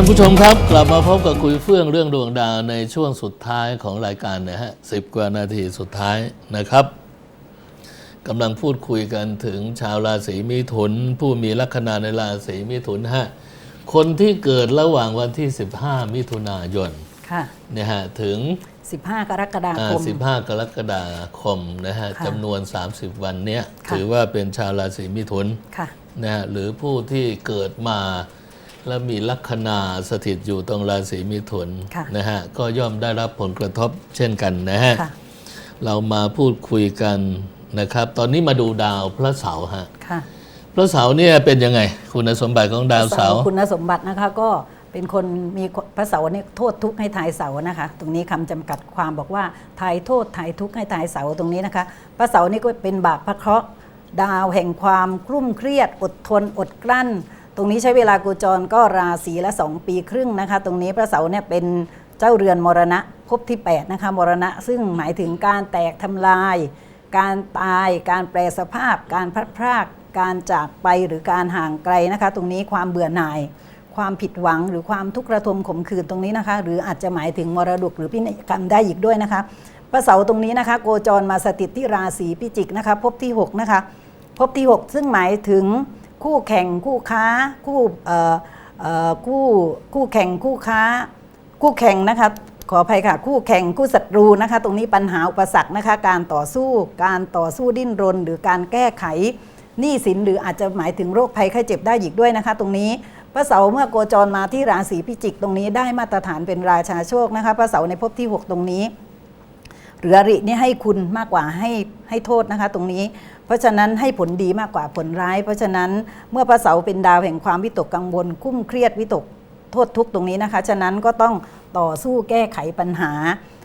ท่านผู้ชมครับ กลับมาพบกับคุยเฟื่องเรื่องดวงดาวในช่วงสุดท้ายของรายการนะฮะสิบกว่านาทีสุดท้ายนะครับกำลังพูดคุยกันถึงชาวราศีมิถุน ผู้มีลัคนาในราศีมิถุนฮะคนที่เกิดระหว่างวันที่ 15 มิถุนายนค่ะเนี่ยฮะถึง 15 กรกฎาอ่าคม 15 กรกฎาคมนะฮะค่ะจำนวน 30 วันเนี้ยค่ะถือว่าเป็นชาวราศีมิถุนค่ะนะฮะหรือผู้ที่เกิดมา และมีลัคนาสถิตอยู่ตรงราศีมิถุนค่ะนะฮะก็ย่อมได้รับผลกระทบเช่นกันนะฮะค่ะเรามาพูดคุยกันนะครับ ตอนนี้มาดูดาวพระเสาร์ฮะค่ะพระเสาร์เนี่ยเป็นยังไง คุณสมบัติของดาวเสาร์คุณสมบัตินะคะก็เป็นคนมีพระเสาร์เนี่ยโทษทุกข์ให้ทายเสาร์นะคะ ตรงนี้คำจำกัดความบอกว่าทายโทษทายทุกข์ให้ทายเสาร์ตรงนี้นะคะ พระเสาร์นี่ก็เป็นบาปพระเคราะห์ดาวแห่งความกลุ้มเครียดอดทนอดกลั้น ตรงนี้ใช้เวลาโกจรก็ราศีละ 2 ปีครึ่งนะคะ ตรงนี้พระเสาร์เนี่ยเป็นเจ้าเรือนมรณะภพที่ 8 นะคะ มรณะ ซึ่งหมายถึงการแตกทำลาย การตาย การแปรสภาพ การพลัดพราก การจากไปหรือการห่างไกลนะคะ ตรงนี้ความเบื่อหน่าย ความผิดหวังหรือความทุกข์ระทมขมขื่นตรงนี้นะคะ หรืออาจจะหมายถึงมรดกหรือพินัยกรรมได้อีกด้วยนะคะพระเสาร์ตรงนี้นะคะ โกจรมาสถิตที่ราศีพิจิกนะคะภพที่6นะคะภพที่ 6 ซึ่งหมายถึง คู่แข่งคู่ค้าคู่เอ่อคู่คู่แข่งคู่ค้า คู่แข่งนะคะขออภัยค่ะ คู่แข่งคู่ศัตรูนะคะ ตรงนี้ปัญหาอุปสรรคนะคะ การต่อสู้การต่อสู้ดิ้นรน หรือการแก้ไขหนี้สินหรืออาจจะหมายถึงโรคภัยไข้เจ็บได้อีกด้วยนะคะ ตรงนี้พระเสาร์เมื่อโกจรมาที่ราศีพิจิกตรงนี้ได้มาตรฐานเป็นราชาโชคนะคะพระเสาร์ในภพที่ 6 ตรงนี้หรืออรินี่ให้คุณมากกว่าให้ให้โทษนะคะ ตรงนี้ เพราะฉะนั้นให้ผลดีมากกว่าผลร้าย เพราะฉะนั้นเมื่อพระเสาร์เป็นดาวแห่งความวิตกกังวล คุ้มเครียดวิตกโทษทุกตรงนี้นะคะ ฉะนั้นก็ต้องต่อสู้แก้ไขปัญหา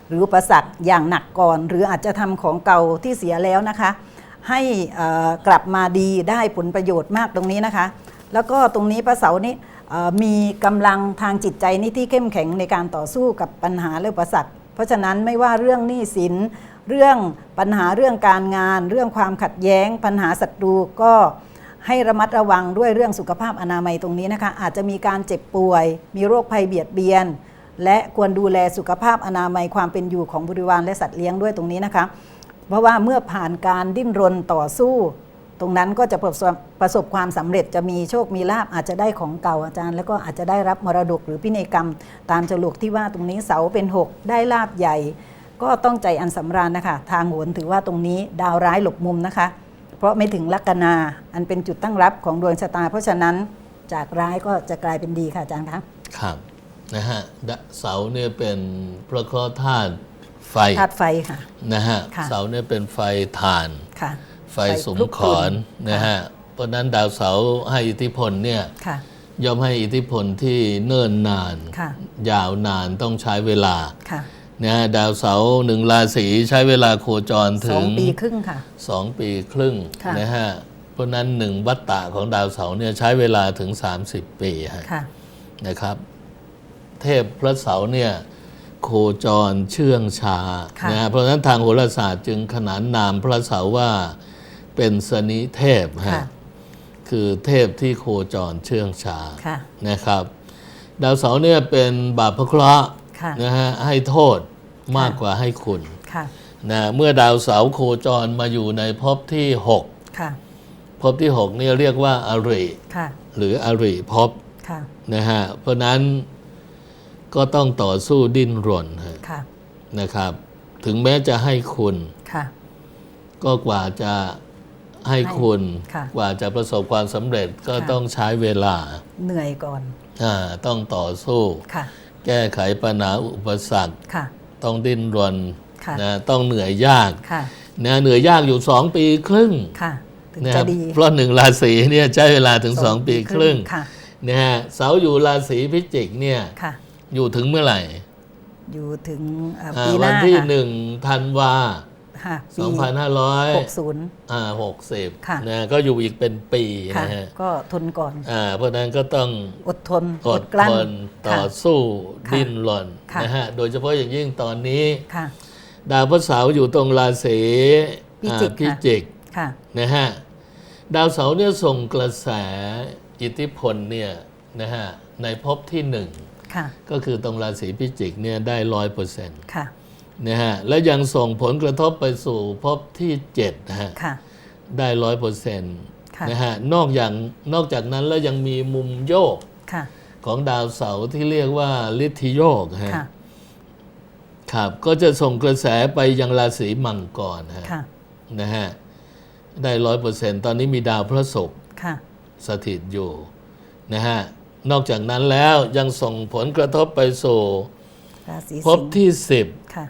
หรืออุปสรรคอย่างหนักก่อน หรืออาจจะทำของเก่าที่เสียแล้วนะคะ ให้อ่อกลับมาดีได้ผลประโยชน์มากตรงนี้นะคะ แล้วก็ตรงนี้พระเสาร์นี้มีกำลังทางจิตใจนี่ที่เข้มแข็งในการต่อสู้กับปัญหาและอุปสรรค เพราะฉะนั้นไม่ว่าเรื่องหนี้สิน เรื่องปัญหาเรื่องการงาน เรื่องความขัดแย้ง ปัญหาศัตรูก็ให้ระมัดระวังด้วยเรื่องสุขภาพอนามัยตรงนี้นะคะ อาจจะมีการเจ็บป่วย มีโรคภัยเบียดเบียน และควรดูแลสุขภาพอนามัยความเป็นอยู่ของบริวารและสัตว์เลี้ยงด้วยตรงนี้นะคะ เพราะว่าเมื่อผ่านการดิ้นรนต่อสู้ ตรงนั้นก็จะประสบประสบความสำเร็จจะมีโชคมีลาบอาจจะได้ของเก่าอาจารย์ แล้วก็อาจจะได้รับมรดกหรือพินัยกรรม ตามจรวกที่ว่าตรงนี้เสาเป็น 6 ได้ลาบใหญ่ ก็ต้องใจอันสำราญนะคะ ทางโหนถือว่าตรงนี้ดาวร้ายหลบมุมนะคะ เพราะไม่ถึงลัคนาอันเป็นจุดตั้งรับของดวงชะตา เพราะฉะนั้นจากร้ายก็จะกลายเป็นดีค่ะอาจารย์คะครับนะฮะดะเสาร์เนี่ยเป็นพระเคราะห์ธาตุไฟธาตุไฟค่ะนะฮะค่ะเสาร์เนี่ยเป็นไฟถ่านค่ะไฟสมขอนนะฮะเพราะฉะนั้นดาวเสาร์ให้อิทธิพลเนี่ยค่ะย่อมให้อิทธิพลที่เนิ่นนานค่ะยาวนานต้องใช้เวลาค่ะ นะฮะดาวเสาร์หนึ่งราศีใช้เวลาโคจรสถึองงปีครึ่งค่ะ สองปีครึ่งค่ะ นะฮะเพราะฉะนั้นหนึ่งวัตตะของดาวเสาร์เนี่ยใช้เวลาถึง 30 ปีฮะ ค่ะ นะครับเทพพระเสาร์เนี่ยโคจรเชื่องช้าค่ะ นะฮะเพราะฉะนั้นทางโหราศาสตร์จึงขนานนามพระเสาร์ว่าเป็นสนิเทพค่ะฮะคือเทพที่โคจรเชื่องช้าค่ะนะครับ ดาวเสาร์เนี่ยเป็นบาปพระเคราะห์ค่ะ นะฮะให้โทษ มากกว่าให้คุณค่ะนะเมื่อดาวเสาร์โคจรมาอยู่ในภพที่ค่ะ6ภพที่6เนี่ยเรียกว่าอริค่ะหรืออริภพค่ะนะฮะเพราะนั้นก็ต้องต่อสู้ดิ้นรนฮะค่ะนะครับ ถึงแม้จะให้คุณค่ะก็กว่าจะให้คุณค่ะกว่าจะประสบความสำเร็จก็ค่ะต้องใช้เวลา เหนื่อยก่อนอ่าต้องต่อสู้ค่ะแก้ไขปัญหาอุปสรรคค่ะ ต้องดิ้นรนค่ะนะต้องเหนื่อยยากค่ะนะเหนื่อยยากอยู่สองปีครึ่งค่ะถึงนะคจะรับดีเพราะหนึ่งราศีเนี่ยใช้เวลาถึงสองปีครึ่งค่ะนะฮะเสาอยู่ราศีพิจิกเนี่ยค่ะอยู่ถึงเมื่อไหร่ อยู่ถึงเอ่ออ่าปีหวัน้านที่ค่ะหนึ่งธันวาค่ะสปีองพันห้าร้อยหกศูนย์อ่าหกสิบค่ะ นะก็อยู่อีกเป็นปีค่ะนะฮะก็ทนก่อน อ่าเพราะฉะนั้นก็ต้องอดทนออดดกลั้นทนต่อค่ะสู้ค่ะดิ้นรนค่ะ นะฮะโดยเฉพาะอย่างยิ่งตอนนี้ ค่ะ ดาวพระเสาร์อยู่ตรงราศีพิจิกอ่าพิค่ะจิกค่ะ นะฮะดาวเสาร์เนี่ยส่งกระแสอิทธิพลเนี่ยนะฮะในภพที่หนึ่งค่ะ ก็คือตรงราศีพิจิกเนี่ยได้ร้อยเปอร์เซ็นต์ ค่ะ นะฮะและยังส่งผลกระทบไปสู่ภพที่เจ็ดนะฮะค่ะได้ร้อยเปอร์เซ็นต์ค่ะนะฮะนอกอย่างนอกจากนั้นแล้วยังมีมุมโยกค่ะของดาวเสาร์ที่เรียกว่าลิทธิโยกฮะค่ะครับก็จะส่งกระแสไปยังราศีมังกรฮะค่ะนะฮะได้ร้อยเปอร์เซ็นต์ตอนนี้มีดาวพระศุกร์ค่ะสถิตอยู่นะฮะนอกจากนั้นแล้วยังส่งผลกระทบไปสู่ราศีภพสิงห์ที่สิบค่ะ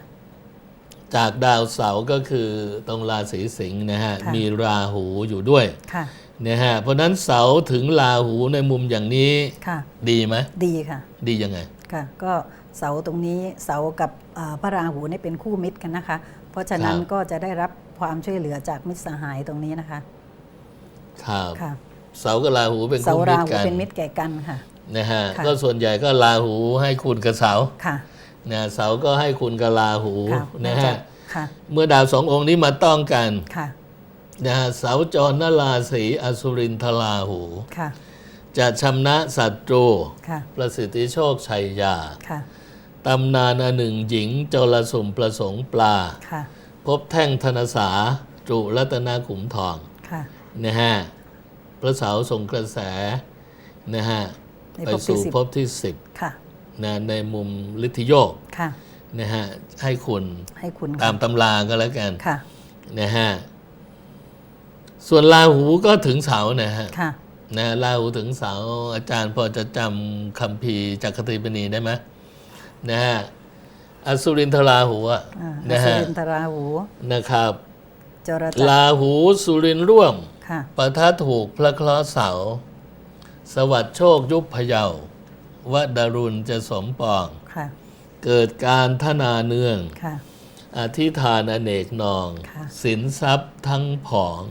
จากดาวเสาร์ก็คือตรงราศีสิงห์นะฮะ ค่ะ มีราหูอยู่ด้วยค่ะ นะฮะเพราะฉะนั้นเสาร์ถึงราหูในมุมอย่างนี้ค่ะ ดีไหมดีค่ะ ดียังไง ค่ะ ก็เสาตรงนี้เสากับเอ่อพระราหูนี่เป็นคู่มิตรกันนะคะ เพราะฉะนั้นครับ ก็จะได้รับความช่วยเหลือจากมิตรสหายตรงนี้นะคะ ครับค่ะ เสาร์กับราหูเป็นเสาคู่มิราตรหูกันเป็นมิตรแก่กันค่ะ นะฮะค่ะ ก็ส่วนใหญ่ก็ราหูให้คุณกับเสาร์ค่ะ นะเสาร์ก็ให้คุณกับราหูค่ะนะมาจาฮะกค่ะเมื่อดาวสององค์นี้มาต้องกันค่ะนะฮะเสาจรนราศีอสุรินทราหูค่ะจะชำนะศัตรูค่ะประสิทธิโชคชัยยาค่ะตำนานอันหนึ่งหญิงจรสุมประสงค์ปลาค่ะพบแท่งธนสาตรุรัตนาขุมทองค่ะนะฮะพระเสาส่งกระแสนะฮะในไปภพที่สู่สิบภพที่สิบค่ะ นะในมุมลิทธิโยกค่ะนะฮะให้คุณให้คุณตามตำราก็แล้วกันค่ะนะฮะส่วนราหูก็ถึงเสานะฮะค่ะนะราหูถึงเสาอาจารย์พอจะจำคัมภีร์จักรติปณีได้ไหมนะฮะอสุรินทราหูอะอ่านะอสุฮะรินทราหูนะครับจรจักรราหูสุรินร่วมค่ะปะทะถูกพระเคราะห์เสา สวัสดโชคยุบพะเยาวั ดดารุณจะสมปองค่ะเกิดการทนาเนื่องค่ะอธิษฐานอเนกนองค่ะสินทรัพย์ทั้งผอง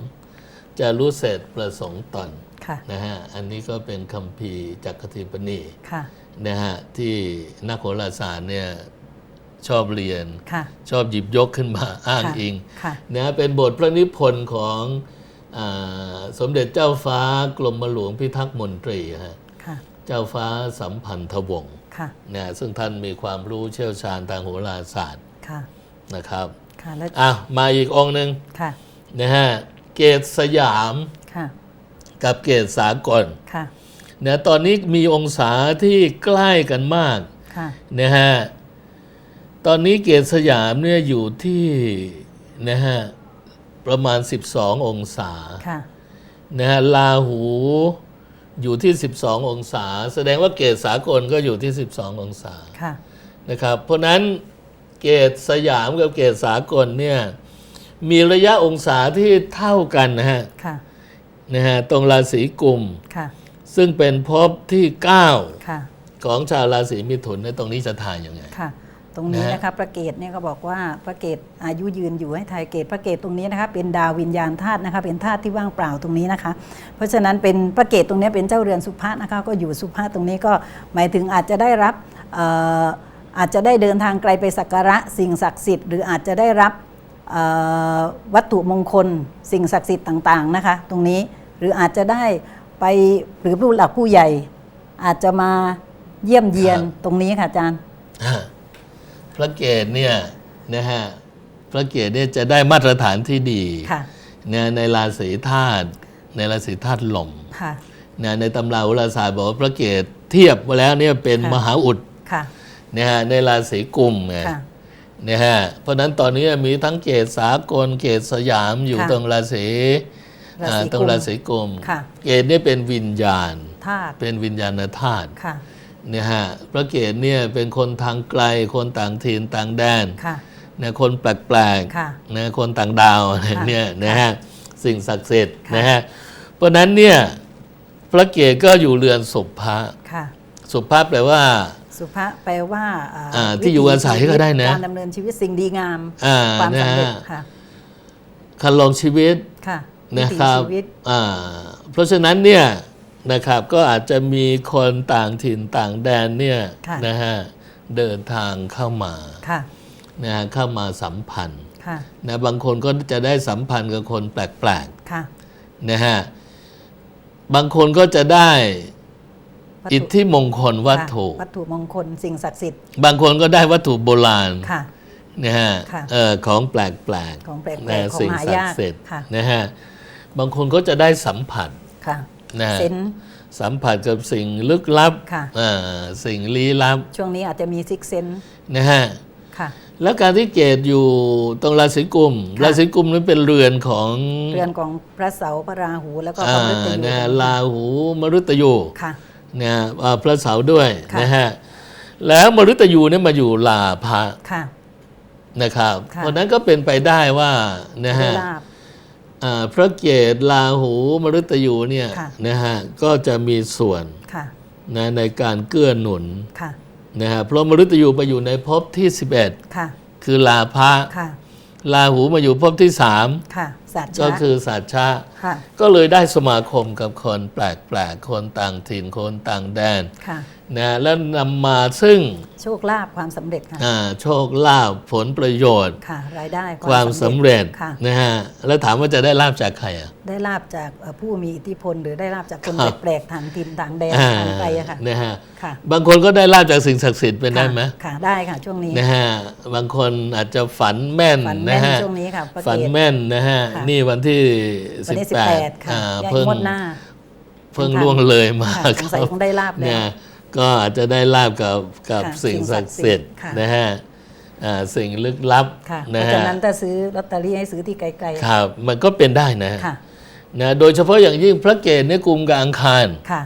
จะรู้เสร็จประสงค์ตนค่ะนะฮะ อันนี้ก็เป็นคำพีร์จักรทิปนีค่ะนะฮะ ที่นักโหราศาสตร์เนี่ยชอบเรียนค่ะชอบหยิบยกขึ้นมาอ้างค่ะอิงค่ะนะเป็นบทพระนิพนธ์ของอาสมเด็จเจ้าฟ้ากรมหลวงพิทักษ์มนตรีฮะค่ะ เจ้าฟ้าสัมพันธวงศ์ค่ะนะซึ่งท่านมีความรู้เชี่ยวชาญทางโหราศาสตร์ค่ะนะครับค่ะแล้วอะมาอีกองค์หนึ่งค่ะนะฮะเกตสยามค่ะกับเกตสากลค่ะนะตอนนี้มีองศาที่ใกล้กันมากค่ะนะฮะตอนนี้เกตสยามเนี่ยอยู่ที่นะฮะประมาณ 12 องศาค่ะนะฮะลาหู อยู่ที่ 12 องศา แสดงว่าเกตสากลก็อยู่ที่ 12 องศาค่ะนะครับ เพราะฉะนั้นเกตสยามกับเกตสากลเนี่ยมีระยะองศาที่เท่ากันนะฮะค่ะนะฮะตรงราศีกุมค่ะซึ่งเป็นภพที่ 9 ค่ะของชาวราศีมิถุนในยตรงนี้จะทายยังไงค่ะ ตรงนี้นะฮะนะคะพระเกตเนี่ยก็บอกว่าพระเกตอายุยืนอยู่ให้ทายเกตพระเกตตรงนี้นะคะเป็นดาววิญญาณธาตุนะคะเป็นธาตุที่ว่างเปล่าตรงนี้นะคะ เพราะฉะนั้นเป็นพระเกตตรงนี้เป็นเจ้าเรือนสุภาษนะคะก็อยู่สุภาษตรงนี้ก็หมายถึงอาจจะได้รับเอ่ออาจจะได้เดินทางไกลไปสักการะสิ่งศักดิ์สิทธิ์หรืออาจจะได้รับเอ่อวัตถุมงคล สิ่งศักดิ์สิทธิ์ต่างๆนะคะตรงนี้หรืออาจจะได้ไปหรือผู้หลักผู้ใหญ่ อาจจะมาเยี่ยมเยียนครับตรงนี้ค่ะอาจารย์อะ พระเกศเนี่ยนะฮะพระเกศเนี่ยจะได้มาตรฐานที่ดีค่ะนะในราศีธาตุในราศีธาตุลมค่ะนะในตำราโหราศาสตร์บอกว่าพระเกศเทียบมาแล้วเนี่ยเป็นค่ะมหาอุดค่ะนะฮะในราศีกุมไงค่ะ นะฮะเพราะฉะนั้นตอนนี้มีทั้งเกศสากลเกศสยามอยู่ค่ะตรงราศีราศีอ่าตรงกุมราศีกุมค่ะ เกศเนี่ยเป็นวิญญาณ ธาตุเป็นวิญญาณธาตุ ค่ะ เนี่ยฮะพระเกศเนี่ยเป็นคนทางไกลคนต่างถิ่นต่างแดนค่ะนะคนแปลกค่ะๆนะคนต่างดาวอะไรค่ะเนี่ยนะฮะสิ่งศักดิ์สิทธิ์ค่ะนะฮะเพราะฉะนั้นเนี่ยพระเกศก็อยู่เรือนสุภะค่ะสุภาพแปลว่าสุภาแปลว่าอ่าอ่าที่อยู่อาศัยก็ได้นะการดำเนินชีวิตสิ่งดีงามอ่าความสำเร็จนะฮะค่ะคันลองชีวิตค่ะนะวิถีครับชีวิตอ่าเพราะฉะนั้นเนี่ย นะครับ ก็อาจจะมีคนต่างถิ่นต่างแดนเนี่ยค่ะนะฮะเดินทางเข้ามาค่ะนะฮะเข้ามาสัมพันธ์ค่ะนะบางคนก็จะได้สัมพันธ์กับคนแปลกค่ะๆนะฮะบางคนก็จะได้วัตอิทถุธิมงคลวัตถุค่ะวัตถุมงคลสิ่งศักดิ์สิทธิ์ บางคนก็ได้วัตถุโบราณค่ะนะฮะค่ะเอ่อของแปลกแปลกของแปลกๆนะของสิ่งหาศักยากดิ์สิทธิ์ค่ะนะฮะบางคนก็จะได้สัมผัสค่ะ นะฮะเซนส์สัมผัสกับสิ่งลึกลับค่ะอ่าสิ่งลี้ลับ ช่วงนี้อาจจะมีซิกเซนนะฮะค่ะแล้วการที่เกตอยู่ตรงราศีกุมค่ะราศีกุมนั้นเป็นเรือนของเรือนของพระเสาร์พระราหูแล้วก็พอ่าระมฤตยูนะฮะราหูมฤตยูค่ะนะฮะอ่าพระเสาร์ด้วยค่ะนะฮะแล้วมฤตยูเนี่ยมาอยู่ลาภะค่ะนะครับค่ะเพราะฉะนั้นก็เป็นไปได้ว่านะได้ฮะลาบอ่า พระเกตลาหูมฤตยูเนี่ยค่ะนะฮะก็จะมีส่วนค่ะนะในการเกื้อหนุนค่ะนะฮะเพราะมฤตยูไปอยู่ในภพที่ 11 ค่ะ คือลาภะค่ะลาหูมาอยู่ภพที่สาม ค่ะสัตว์ก็คือสัจชะค่ะก็เลยได้สมาคมกับคนแปลกๆ คนต่างถิ่นคนต่างแดนค่ะนะแล้วนำมาซึ่งโชคลาภความสำเร็จค่ะอ่าโชคลาภผลประโยชน์ค่ะรายได้ความสำเร็จค่ะนะฮะแล้วถามว่าจะได้ลาบจากใครอะได้ลาบจากเอ่อผู้มีอิทธิพล หรือได้ลาบจากคนครับแปลกๆทางถิ่นทางแดนอ่าทางไกลอะค่ะนะฮะค่ะบางคนก็ได้ลาบจากสิ่งศักดิ์สิทธิ์เป็นได้ไหมค่ะค่ะได้ค่ะช่วงนี้นะฮะบางคนอาจจะฝันแม่นฝันแม่นะนฮะช่วงนี้ค่ะพระเกศฝันแม่นนะฮะค่ะนี่วันที่วันที่ 18ค่ะอ่ายังเพิ่งงวดหน้าเพิ่งล่วงเลยมาค่ะสงสัยรับคงได้ลาบแล้วเนี่ยก็อาจจะได้ลาบกับกับค่ะสิ่งศักดิ์สิทธิ์ค่ะนะฮะอ่าสิ่งลึกลับค่ะเพนะราะฮะฉะนั้นถ้าซื้อลอตเตอรี่ให้ซื้อที่ไกลครับมันก็เป็นได้นะๆค่ะนะโดยเฉพาะอย่างยิ่งพระเกศเนี่ยกลุ่มกับอังคารค่ะ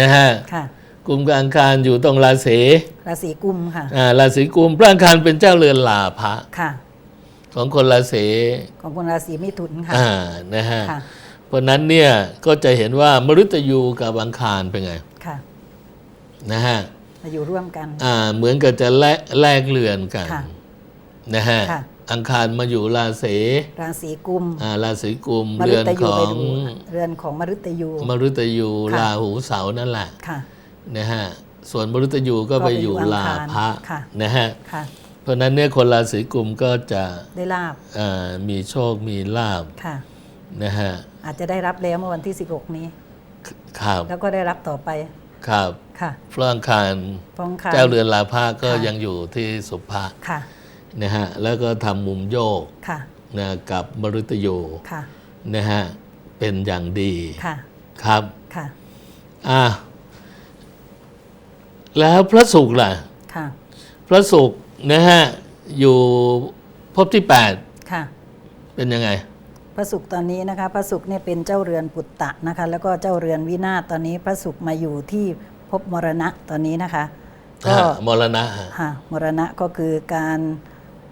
นะฮะค่ะกลุ่มกับอังคารอยู่ตรงราศีราศีกุมค่ะอ่าราศีกุมพระอังคารเป็นเจ้าเรือนลาภะค่ะ ของคนราศีของคนราศีมิถุนค่ะอ่านะฮะค่ะเพราะฉะนั้นเนี่ยก็จะเห็นว่ามฤตยูกับอังคารเป็นไงค่ะนะฮะมาอยู่ร่วมกัน อ่าเหมือนกับจะแลกแลกเรือนกันค่ะนะฮะค่ะ อังคารมาอยู่ราศีราศีกุมอ่าราศีกุมมเรืฤอนตขยูอไปงดูเรือนของมฤตยู มฤตยูค่ะ ราหูเสาร์นั่นแหละค่ะ นะฮะส่วนมฤตยูก็ไปอยู่ก็ไปอยู่ลาอังคารภะค่ะ นะฮะ ค่ะ เพราะฉะนั้นเนี่ยคนราศีกุมก็จะได้ลาบอ่ามีโชคมีลาบค่ะนะฮะอาจจะได้รับแล้วเมื่อวันที่ 16 นี้ ครับ แล้วก็ได้รับต่อไป ครับ ค่ะพระอังคารฟองคารเจ้าเรือนลาภะก็ค่ะยังอยู่ที่สุภะค่ะนะฮะแล้วก็ทำมุมโยกค่ะนะกับมฤตยูค่ะนะฮะเป็นอย่างดีค่ะครับค่ะอ่าแล้วพระศุกร์ล่ะค่ะพระศุกร์ นะฮะอยู่ภพที่ค่ะ8เป็นยังไง พระศุกร์ตอนนี้นะคะพระศุกร์เนี่ยเป็นเจ้าเรือนปุตตะนะคะ แล้วก็เจ้าเรือนวินาศตอนนี้พระศุกร์มาอยู่ที่ภพมรณะตอนนี้นะคะ ก็ฮะมรณะฮะ ค่ะมรณะก็คือการ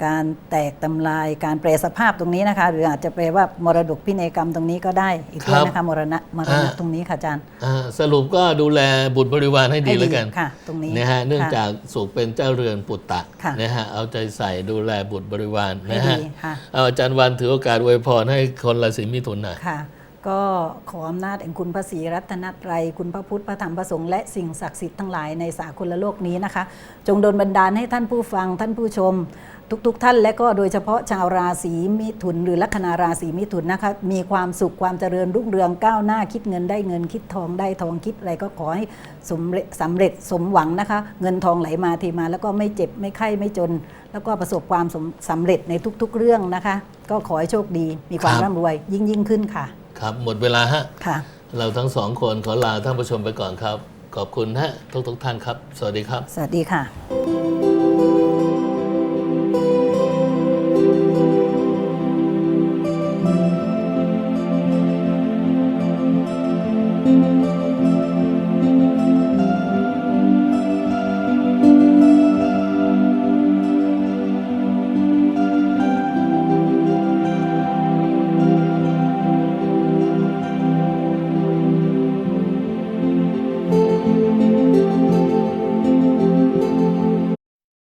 การแตกทำลายการแปรสภาพตรงนี้นะคะ หรืออาจจะแปลว่ามรดกพินัยกรรมตรงนี้ก็ได้อีกด้วยนะคะมรณะมรณะตรงนี้ค่ะอาจารย์อ่าสรุปก็ดูแลบุตรบริวารให้ดีให้แล้วกันค่ะตรงนี้นะฮะเนื่องค่ะจากสุขเป็นเจ้าเรือนปุตตะค่ะนะฮะเอาใจใส่ดูแลบุตรบริวารให้นะฮะดีค่ะเอาอาจารย์วันถือโอกาสอวยพรให้คนราศีมิถุนหน่อยค่ะ ก็ขออำนาจแห่งคุณพระศรีรัตนตรัย คุณพระพุทธพระธรรมพระสงฆ์และสิ่งศักดิ์สิทธิ์ทั้งหลายในสากลโลกนี้นะคะ จงดลบันดาลให้ท่านผู้ฟังท่านผู้ชม ทุกๆทท่าน และก็โดยเฉพาะชาวราศีมิถุน หรือลัคนาราศีมิถุนนะคะมีความสุขความเจริญรุ่งเรืองก้าวหน้าคิดเงินได้เงินคิดทองได้ทองคิดอะไรก็ขอให้สำเร็จสำเร็จสมหวังนะคะ เงินทองไหลมาเทมาแล้วก็ไม่เจ็บไม่ไข้ไม่จน แล้วก็ประสบความสำสำเร็จในทุกๆเรื่องนะคะ ก็ขอให้โชคดี มีความครับร่ำรวย ยิ่งยิ่งขึ้นค่ะ ครับ หมดเวลาฮะค่ะ เราทั้งสองคนขอลาท่านผู้ชมไปก่อนครับ ขอบคุณฮะทุกๆท่านครับ สวัสดีครับ สวัสดีค่ะ